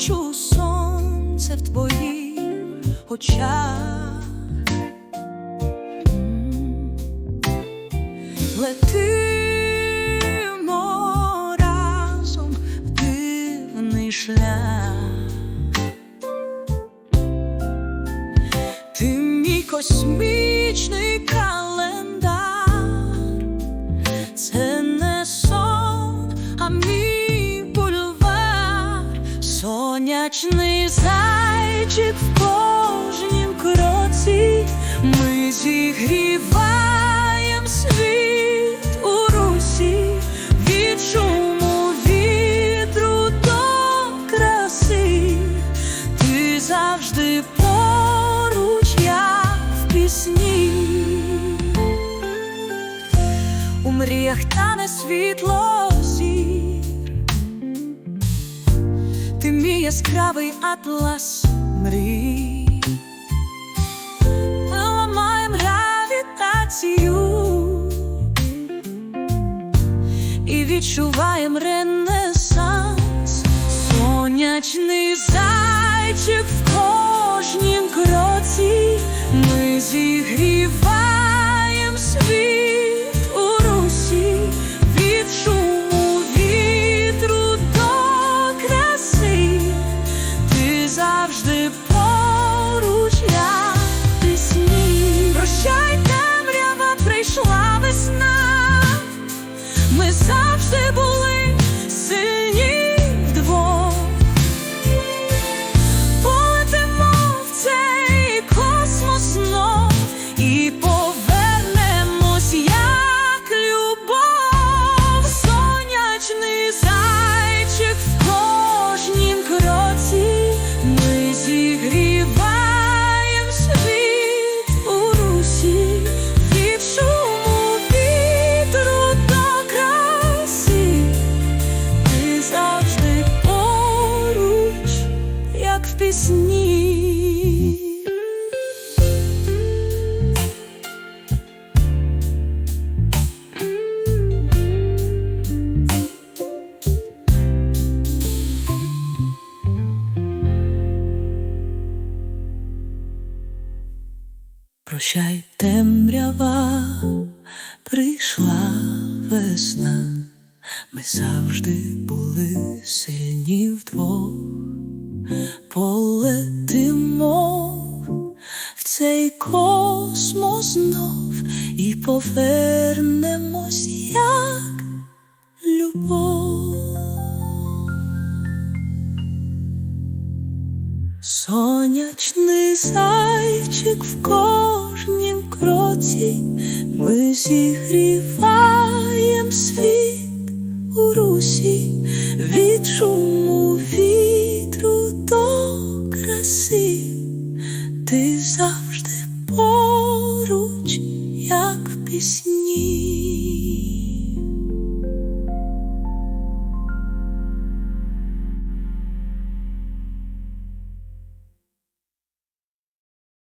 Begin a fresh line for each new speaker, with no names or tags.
бачу сонце в твоїх очах. Летимо разом дивний шлях. Ти мій космічний сонячний зайчик в кожнім кроці. Ми зігріваєм світ у русі від шуму вітру до краси. Ти завжди поруч, як в пісні. У мріях тане світло яскравий атлас мрій. Ламаєм гравітацію і відчуваєм ренесанс, сонячний зайчик в кожнім пісні. Прощай, темрява, прийшла весна. Ми завжди були сильні вдвох, полетимо в цей космос знов і повернемось, як любов. Сонячний зайчик в кожнім кроці, ми зігріваєм світ be.